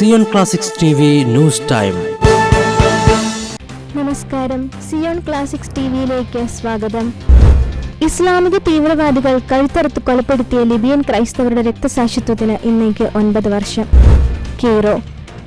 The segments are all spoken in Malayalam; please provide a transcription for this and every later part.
Zion classics T V news time. നമസ്കാരം. സിയോൺ ക്ലാസിക്സ് ടി വിയിലേക്ക് സ്വാഗതം. ഇസ്ലാമിക തീവ്രവാദികൾ കഴുത്തറുത്ത് കൊലപ്പെടുത്തിയ ലിബിയൻ ക്രൈസ്തവരുടെ രക്തസാക്ഷിത്വത്തിന് ഇന്നേക്ക് ഒൻപത് വർഷം. കീറോ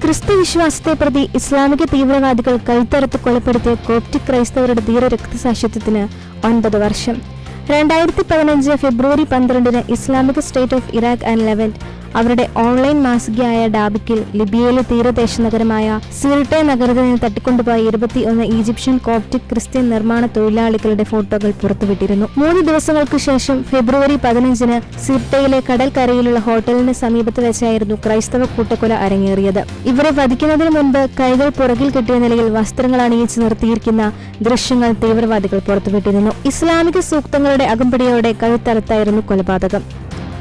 ക്രിസ്തു വിശ്വാസത്തെ പ്രതി ഇസ്ലാമിക തീവ്രവാദികൾ കഴുത്തറുത്ത് കൊലപ്പെടുത്തിയ കോപ്റ്റിക് ക്രൈസ്തവരുടെ ധീര രക്തസാക്ഷിത്വത്തിന് ഒൻപത് വർഷം. രണ്ടായിരത്തി പതിനഞ്ച് ഫെബ്രുവരി പന്ത്രണ്ടിന് Islamic State of Iraq and Levant അവരുടെ ഓൺലൈൻ മാസികയായ ഡാബിക്കിൽ ലിബിയയിലെ തീരദേശ നഗരമായ സിർട്ടെ നഗരത്തിൽ നിന്ന് തട്ടിക്കൊണ്ടുപോയ ഇരുപത്തി ഒന്ന് ഈജിപ്ഷ്യൻ കോപ്റ്റിക് ക്രിസ്ത്യൻ നിർമ്മാണ തൊഴിലാളികളുടെ ഫോട്ടോകൾ പുറത്തുവിട്ടിരുന്നു. മൂന്ന് ദിവസങ്ങൾക്ക് ശേഷം ഫെബ്രുവരി പതിനഞ്ചിന് സിർട്ടയിലെ കടൽക്കരയിലുള്ള ഹോട്ടലിന് സമീപത്ത് വെച്ചായിരുന്നു ക്രൈസ്തവ കൂട്ടക്കൊല അരങ്ങേറിയത്. ഇവരെ വധിക്കുന്നതിന് മുൻപ് കൈകൾ പുറകിൽ കെട്ടിയ നിലയിൽ വസ്ത്രങ്ങൾ അണിയിച്ച് നിർത്തിയിരിക്കുന്ന ദൃശ്യങ്ങൾ തീവ്രവാദികൾ പുറത്തുവിട്ടിരുന്നു. ഇസ്ലാമിക സൂക്തങ്ങളുടെ അകമ്പടിയോടെ കഴുത്തറുത്തായിരുന്നു കൊലപാതകം.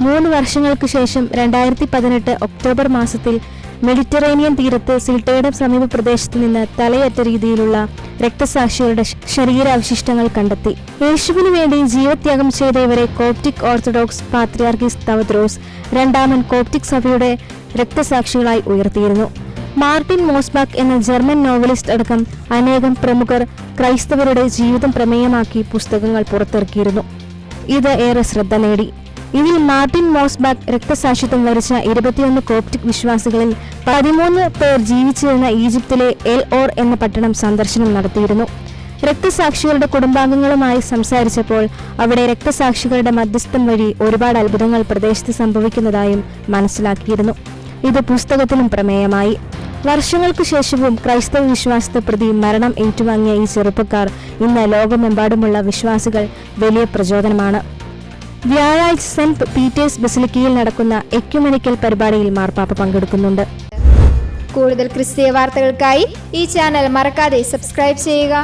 മൂന്ന് വർഷങ്ങൾക്ക് ശേഷം രണ്ടായിരത്തി പതിനെട്ട് ഒക്ടോബർ മാസത്തിൽ മെഡിറ്ററേനിയൻ തീരത്ത് സിൽട്ടയുടെ സമീപ പ്രദേശത്ത് നിന്ന് തലയറ്റ രീതിയിലുള്ള രക്തസാക്ഷികളുടെ ശരീരാവശിഷ്ടങ്ങൾ കണ്ടെത്തി. യേശുവിനു വേണ്ടി ജീവത്യാഗം ചെയ്ത ഇവരെ കോപ്റ്റിക് ഓർത്തഡോക്സ് പാത്രിയാർക്കിസ് തവദ്രോസ് രണ്ടാമൻ കോപ്റ്റിക് സഭയുടെ രക്തസാക്ഷികളായി ഉയർത്തിയിരുന്നു. മാർട്ടിൻ മോസ്ബാക്ക് എന്ന ജർമ്മൻ നോവലിസ്റ്റ് അടക്കം അനേകം പ്രമുഖർ ക്രൈസ്തവരുടെ ജീവിതം പ്രമേയമാക്കി പുസ്തകങ്ങൾ പുറത്തിറക്കിയിരുന്നു. ഇത് ഏറെ ശ്രദ്ധ നേടി. ഇതിൽ മാർട്ടിൻ മോസ്ബാക്ക് രക്തസാക്ഷിത്വം വരിച്ച ഇരുപത്തിയൊന്ന് കോപ്റ്റിക് വിശ്വാസികളിൽ പതിമൂന്ന് പേർ ജീവിച്ചിരുന്ന ഈജിപ്തിലെ എൽ ഓർ എന്ന പട്ടണം സന്ദർശനം നടത്തിയിരുന്നു. രക്തസാക്ഷികളുടെ കുടുംബാംഗങ്ങളുമായി സംസാരിച്ചപ്പോൾ അവിടെ രക്തസാക്ഷികളുടെ മധ്യസ്ഥം വഴി ഒരുപാട് അത്ഭുതങ്ങൾ പ്രദേശത്ത് സംഭവിക്കുന്നതായും മനസ്സിലാക്കിയിരുന്നു. ഇത് പുസ്തകത്തിലും പ്രമേയമായി. വർഷങ്ങൾക്ക് ശേഷവും ക്രൈസ്തവ വിശ്വാസത്തെ പ്രതി മരണം ഏറ്റുവാങ്ങിയ ഈ ചെറുപ്പക്കാർ ഇന്ന് ലോകമെമ്പാടുമുള്ള വിശ്വാസികൾ വലിയ പ്രചോദനമാണ്. വ്യാഴാഴ്ച സെന്റ് പീറ്റേഴ്സ് ബസിലിക്കയിൽ നടക്കുന്ന എക്യുമെനിക്കൽ പരിപാടിയിൽ മാർപ്പാപ്പ പങ്കെടുക്കുന്നുണ്ട്. കൂടുതൽ ക്രിസ്തീയ വാർത്തകൾക്കായി ഈ ചാനൽ മറക്കാതെ സബ്സ്ക്രൈബ് ചെയ്യുക.